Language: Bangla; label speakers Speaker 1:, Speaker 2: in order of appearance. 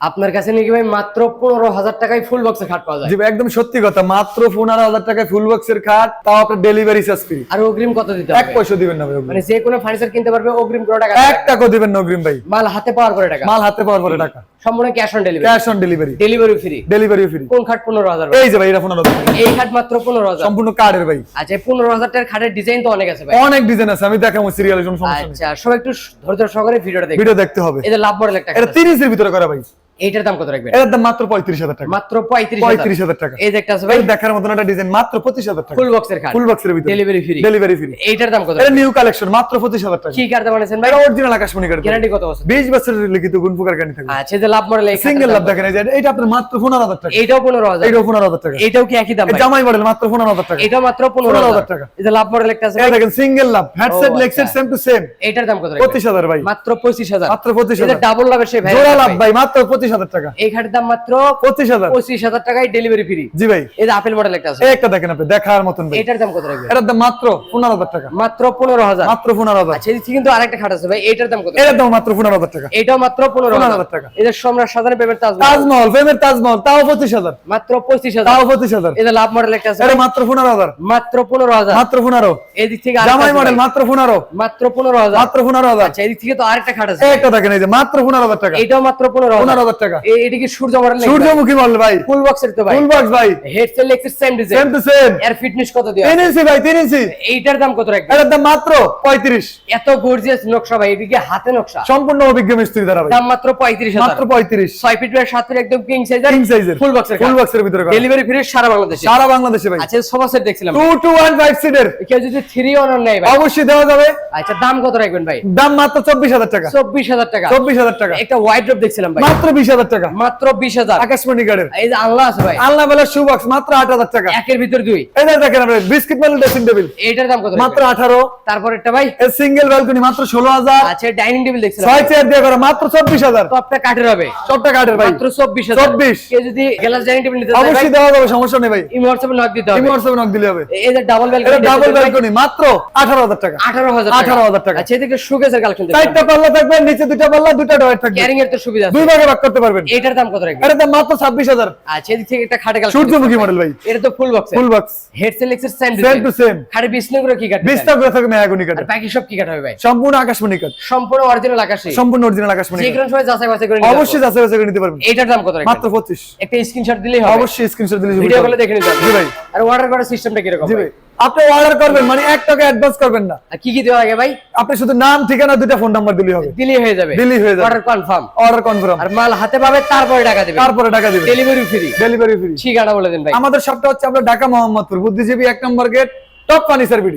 Speaker 1: আপনার কাছে নাকি ভাই মাত্র পনেরো হাজার টাকায় ফুল বক্সের খাট পাওয়া যায়।
Speaker 2: জি একদম সত্যি কথা মাত্র পনেরো হাজার টাকায় ফুল বক্সের খাট তাও আপনার ডেলিভারি চার্জ ফ্রি
Speaker 1: আর অগ্রিম কত দিতে
Speaker 2: এক পয়সা দিবেন না ভাই
Speaker 1: মানে যে কোনো ফার্নিচার কিনতে পারবে অগ্রিম কোনো টাকা
Speaker 2: এক টাকা দিবেন না অগ্রিম ভাই।
Speaker 1: মাল হাতে পাওয়ার পরে টাকা।
Speaker 2: মাল হাতে পাওয়ার পরে টাকা।
Speaker 1: সম্পূর্ণ cash on delivery
Speaker 2: cash on delivery
Speaker 1: delivery free
Speaker 2: delivery free
Speaker 1: কোন খাট পনেরো হাজার
Speaker 2: এই যে ভাই এটা পনেরো হাজার।
Speaker 1: এই খাট মাত্র পনেরো হাজার।
Speaker 2: সম্পূর্ণ কার্ডের ভাই।
Speaker 1: আচ্ছা পনেরো হাজার টাকার খাটের ডিজাইন তো অনেক আছে ভাই।
Speaker 2: অনেক ডিজাইন আছে আমি দেখাবো সিরিয়ালের কোনো সমস্যা
Speaker 1: আচ্ছা সবাই একটু ধৈর্য সহকারে ভিডিওটা দেখবে
Speaker 2: ভিডিও দেখতে হবে।
Speaker 1: এটা লাভ মডেল একটা
Speaker 2: এটা এর ভিতরে করা ভাই।
Speaker 1: এইটার দাম কত রাখবেন?
Speaker 2: এটার দাম মাত্র পঁয়ত্রিশ হাজার টাকা।
Speaker 1: মাত্র পঁয়ত্রিশ
Speaker 2: পঁয়ত্রিশ হাজার টাকা।
Speaker 1: এই যে একটা আছে ভাই।
Speaker 2: দেখার মতন একটা ডিজাইন মাত্র পঁচিশ হাজার টাকা।
Speaker 1: ফুল বক্সের খাট
Speaker 2: ফুল বক্সের ভিতরে।
Speaker 1: ডেলিভারি ফ্রি
Speaker 2: ডেলিভারি ফ্রি
Speaker 1: এইটার দাম কত
Speaker 2: এটা নিউ কালেকশন মাত্র পঁচিশ হাজার টাকা।
Speaker 1: কি কার্ড বানিয়েছেন ভাই?
Speaker 2: এটা অরিজিনাল আকাশমণি কার্ড
Speaker 1: গ্যারান্টি কত বছর?
Speaker 2: বিশ বছরের লিখিত গুণ প্রকার গাড়ি থাকবে।
Speaker 1: আচ্ছা যে লাভ মডেল এই
Speaker 2: সিঙ্গেল লাভ দেখেন এটা আপনার মাত্র পনেরো হাজার টাকা।
Speaker 1: এইটাও পনেরো হাজার।
Speaker 2: এইটাও পনেরো হাজার টাকা।
Speaker 1: এইটাও কি একই দাম
Speaker 2: জামাই মডেল মাত্র পনেরো হাজার টাকা।
Speaker 1: এটাও মাত্র পনেরো
Speaker 2: 15,000
Speaker 1: হাজার।
Speaker 2: টাকা।
Speaker 1: এই যে লাভ মডেল একটা আছে
Speaker 2: দেখেন সিঙ্গেল লাভ হেডসেট লেগসেট। সেম টু সেম
Speaker 1: এইটার দাম কত রাখবেন?
Speaker 2: পঁচিশ হাজার ভাই।
Speaker 1: মাত্র পঁচিশ হাজার।
Speaker 2: মাত্র পঁচিশ
Speaker 1: এটা
Speaker 2: হাজার।
Speaker 1: ডাবল লাভের সেই ভাই
Speaker 2: জোড়া লাভ ভাই। মাত্র পঁচিশ হাজার টাকা
Speaker 1: এই খাটের দাম মাত্র
Speaker 2: পঁচিশ হাজার
Speaker 1: পঁচিশ হাজার টাকায় ডেলিভারি ফ্রি
Speaker 2: জি ভাই
Speaker 1: এই আপেল মডেল একটা আছে
Speaker 2: একটা দেখেন আপনি দেখার মতন
Speaker 1: এটার দাম কত রাখবেন
Speaker 2: এটার দাম মাত্র পনেরো হাজার টাকা
Speaker 1: মাত্র পনেরো হাজার
Speaker 2: মাত্র পনেরো হাজার
Speaker 1: আচ্ছা কিন্তু আরেকটা খাট আছে ভাই এটার দাম কত
Speaker 2: এটার দাম মাত্র পনেরো হাজার টাকা
Speaker 1: এটাও মাত্র পনেরো হাজার
Speaker 2: টাকা।
Speaker 1: এই সম্রাট সাধারণ পেমেন্ট তাজমহল
Speaker 2: তাজমহল ফেমের তাজমহল তাও পঁচিশ হাজার
Speaker 1: মাত্র পঁচিশ হাজার
Speaker 2: তাও পঁচিশ হাজার
Speaker 1: এই লাভ মডেল একটা আছে
Speaker 2: এটা মাত্র পনেরো হাজার
Speaker 1: মাত্র পনেরো হাজার
Speaker 2: মাত্র পনেরো
Speaker 1: এদিক থেকে
Speaker 2: জামাই মডেল মাত্র পনেরো
Speaker 1: মাত্র পনেরো হাজার
Speaker 2: মাত্র পনেরো হাজার
Speaker 1: আচ্ছা এদিক থেকে তো আরেকটা খাট আছে
Speaker 2: একটা দেখেন এই যে মাত্র পনেরো হাজার টাকা
Speaker 1: এটাও মাত্র পনেরো
Speaker 2: পনেরো
Speaker 1: হাজার
Speaker 2: টাকা।
Speaker 1: এটা কি সূর্য
Speaker 2: সূর্যমুখী মডেল ভাই।
Speaker 1: ফুল বক্সের তো ভাই।
Speaker 2: ফুল বক্স ভাই।
Speaker 1: হেডসেট লেক্সের সেম
Speaker 2: সেম টু সেম
Speaker 1: এর ফিটনেস কত দেওয়া?
Speaker 2: তিন ইঞ্চি ভাই তিন ইঞ্চি
Speaker 1: এইটার দাম কত রাখবেন?
Speaker 2: এটার দাম মাত্র পঁয়ত্রিশ।
Speaker 1: এত গর্জিয়াস নকশা ভাই এদিকে হাতে নকশা?
Speaker 2: সম্পূর্ণ অভিজ্ঞ মিস্ত্রি দ্বারা ভাই।
Speaker 1: দাম মাত্র পঁয়ত্রিশ
Speaker 2: মাত্র
Speaker 1: হাজার
Speaker 2: পঁয়ত্রিশ।
Speaker 1: ছয় ফিট বাই সাত ফিট একদম কিং সাইজের
Speaker 2: কিং সাইজের
Speaker 1: ফুল বক্সের
Speaker 2: ফুল বক্সের ভিতরে
Speaker 1: ডেলিভারি ফ্রি সারা বাংলাদেশে।
Speaker 2: সারা বাংলাদেশে ভাই।
Speaker 1: আচ্ছা সোফা সেট দেখছিলাম।
Speaker 2: টু টু ওয়ান ফাইভ সিটের
Speaker 1: কেউ যদি থ্রি অনার নেই ভাই।
Speaker 2: অবশ্যই দেওয়া যাবে।
Speaker 1: আচ্ছা দাম কত রাখবেন ভাই?
Speaker 2: দাম মাত্র চব্বিশ হাজার টাকা।
Speaker 1: চব্বিশ হাজার টাকা।
Speaker 2: চব্বিশ হাজার টাকা।
Speaker 1: একটা ওয়াইড ড্রপ দেখছিলাম ভাই।
Speaker 2: মাত্র বিশ হাজার টাকা।
Speaker 1: মাত্র বিশ হাজার।
Speaker 2: আকাশমণি কার্ডের
Speaker 1: এই যে আল্লাহ আছে ভাই।
Speaker 2: আল্লাহ বেলা শু বক্স মাত্র আট হাজার টাকা।
Speaker 1: একের ভিতর দুই।
Speaker 2: এই দেখেন আপনি বিস্কিট মেল ড্রেসিং টেবিল
Speaker 1: এইটার দাম কত
Speaker 2: মাত্র আঠারো।
Speaker 1: তারপর একটা ভাই?
Speaker 2: সিঙ্গেল ব্যালকনি মাত্র ষোলো হাজার।
Speaker 1: আচ্ছা ডাইনিং টেবিল দেখছিলাম।
Speaker 2: ছয় চেয়ার দিয়ে করা মাত্র চব্বিশ হাজার।
Speaker 1: টপটা কাঠের হবে।
Speaker 2: সবটা কার্ডের ভাই।
Speaker 1: মাত্র চব্বিশ হাজার।
Speaker 2: 24
Speaker 1: যদি গ্লাস ডাইনিং টেবিল নিতে
Speaker 2: অবশ্যই দেওয়া যাবে সমস্যা নেই ভাই।
Speaker 1: ইমো হোয়াটসঅ্যাপে নক দিতে
Speaker 2: তুমি
Speaker 1: হবে।
Speaker 2: হোয়াটসঅ্যাপে নক দিলে হবে।
Speaker 1: এই যে ডাবল
Speaker 2: এটা ডাবল
Speaker 1: ব্যালকনি
Speaker 2: ব্যালকনি মাত্র আঠারো হাজার টাকা।
Speaker 1: আঠারো হাজার
Speaker 2: 18,000 টাকা।
Speaker 1: আচ্ছা এদিকে সুগেজের কালেকশন
Speaker 2: চারটা পাল্লা থাকবে নিচে দুটা পাল্লা দুটা ডয়ার থাকবে।
Speaker 1: ক্যারিং এর তো সুবিধা
Speaker 2: দুই ভাগে ভাগ করতে পারবেন?
Speaker 1: এইটার দাম কত রাখবেন?
Speaker 2: এটার দাম মাত্র ছাব্বিশ হাজার।
Speaker 1: আচ্ছা এদিক থেকে একটা খাটে কালেকশন
Speaker 2: সূর্যমুখী মডেল ভাই।
Speaker 1: এটা তো full box
Speaker 2: full box
Speaker 1: headset লেক্সের same
Speaker 2: same to same
Speaker 1: খাটে বিষ্ণু করে কি কাটবে
Speaker 2: বিস্তার করে থাকবে মেয়াগুনি
Speaker 1: আর
Speaker 2: কার্ড
Speaker 1: বাকি সব কি কাট হবে ভাই?
Speaker 2: সম্পূর্ণ আকাশমণি কার্ড
Speaker 1: সম্পূর্ণ অরিজিনাল আকাশে।
Speaker 2: সম্পূর্ণ অরিজিনাল আকাশমণি
Speaker 1: যে কোনো সময় যাচাই বাছাই করে নিতে
Speaker 2: অবশ্যই যাচাই বাছাই করে নিতে পারবেন।
Speaker 1: এটার দাম কত রাখবেন?
Speaker 2: মাত্র পঁচিশ।
Speaker 1: একটা স্ক্রিনশট দিলেই হবে।
Speaker 2: অবশ্যই স্ক্রিনশট দিলে
Speaker 1: ভিডিও কলে দেখে নিতে
Speaker 2: জি ভাই।
Speaker 1: আর অর্ডার করার সিস্টেমটা কি রকম
Speaker 2: জি ভাই। আপনি অর্ডার করবেন মানে এক টাকা অ্যাডভান্স করবেন না।
Speaker 1: কি কি দেওয়া লাগে ভাই?
Speaker 2: আপনি শুধু নাম ঠিকানা দুটা ফোন নাম্বার দিলেই হবে।
Speaker 1: দিলেই হয়ে যাবে।
Speaker 2: দিলেই হয়ে যাবে।
Speaker 1: অর্ডার কনফার্ম
Speaker 2: অর্ডার কনফার্ম
Speaker 1: আর মাল হাতে পাবে তারপরে টাকা দেবে।
Speaker 2: তারপরে টাকা দিবেন
Speaker 1: ডেলিভারি ফ্রি
Speaker 2: ডেলিভারি ফ্রি
Speaker 1: ঠিকানা বলে দেন ভাই।
Speaker 2: আমাদের সবটা হচ্ছে আমরা ঢাকা মোহাম্মদপুর। বুদ্ধিজীবী এক নম্বর গেট টপ ফার্নিচার বিডি।